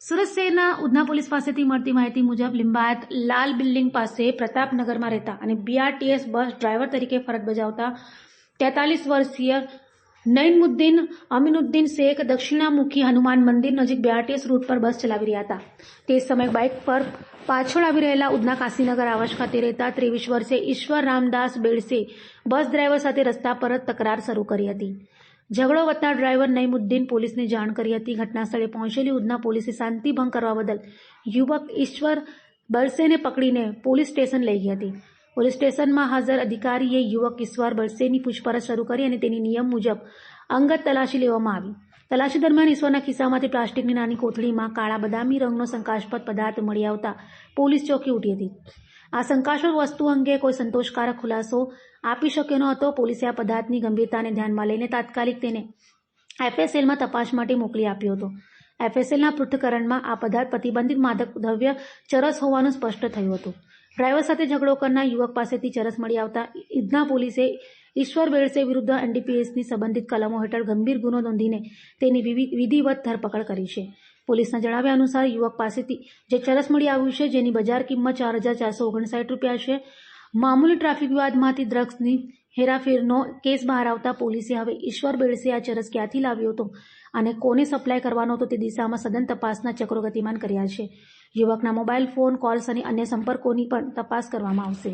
સુરત શહેરના ઉધના પોલીસ પાસેથી મળતી માહિતી મુજબ લિંબાયત લાલ બિલ્ડિંગ પાસે પ્રતાપનગરમાં રહેતા અને બીઆરટીએસ બસ ડ્રાઈવર તરીકે ફરજ બજાવતા તેતાલીસ વર્ષીય નઈમુદ્દીન અમીનુદ્દીન શેખ દક્ષિણામુખી હનુમાન મંદિર નજીક બીઆરટીએસ રૂટ પર બસ ચલાવી રહ્યા હતા. તે સમયે બાઇક પર પાછળ આવી રહેલા ઉધના કાશીનગર આવાસ ખાતે રહેતા ત્રેવીસ વર્ષે ઈશ્વર રામદાસ બેડસે બસ ડ્રાઈવર સાથે રસ્તા પર જ તકરાર શરૂ કરી હતી. ઝઘડો વધતા ડ્રાઈવર નઈમુદ્દીન પોલીસને જાણ કરી હતી. ઘટના સ્થળે પહોંચેલી ઉધના પોલીસે શાંતિ ભંગ કરવા બદલ યુવક ઈશ્વર બરસેને પકડીને પોલીસ સ્ટેશન લઈ ગઈ હતી. પોલીસ સ્ટેશનમાં હાજર અધિકારીએ યુવક ઈશ્વર બરસેની પૂછપરછ શરૂ કરી અને તેની નિયમ મુજબ અંગત તલાશી લેવામાં આવી. તલાશી દરમિયાન ઈશ્વરના ખિસ્સામાંથી પ્લાસ્ટિકની નાની કોથળીમાં કાળા બદામી રંગનો શંકાસ્પદ પદાર્થ મળી આવતા પોલીસ ચોકી ઉઠી હતી. આ શંકાસ્પદ વસ્તુ અંગે કોઈ સંતોષકારક ખુલાસો આપી શક્યો ન હતો. પોલીસે આ પદાર્થની ગંભીરતાને ધ્યાનમાં લઈને તાત્કાલિક તેને એફએસએલમાં તપાસ માટે મોકલી આપ્યો હતો. એફએસએલના પૃથ્થકરણમાં આ પદાર્થ પ્રતિબંધિત માદક દ્રવ્ય ચરસ હોવાનું સ્પષ્ટ થયું હતું. ડ્રાઈવર સાથે ઝઘડો કરનાર યુવક પાસેથી ચરસ મળી આવતા ઈદના પોલીસે ઈશ્વર બેડસે વિરુદ્ધ એનડીપીએસની સંબંધિત કલમો હેઠળ ગંભીર ગુનો નોંધીને તેની વિધિવત ધરપકડ કરી છે. પોલીસના જણાવ્યા અનુસાર યુવક પાસેથી જે ચરસ મળી આવ્યું છે, જેની બજાર કિંમત ચાર હજાર ચારસો ઓગણસાઠ રૂપિયા છે. મામૂલી ટ્રાફિક વિવાદમાંથી ડ્રગ્સની હેરાફેરનો કેસ બહાર આવતા પોલીસે હવે ઈશ્વર બેડસે આ ચરસ ક્યાંથી લાવ્યો હતો અને કોને સપ્લાય કરવાનો હતો તે દિશામાં સઘન તપાસના ચક્રો ગતિમાન કર્યા છે. યુવકના મોબાઈલ ફોન, કોલ્સ અને અન્ય સંપર્કોની પણ તપાસ કરવામાં આવશે.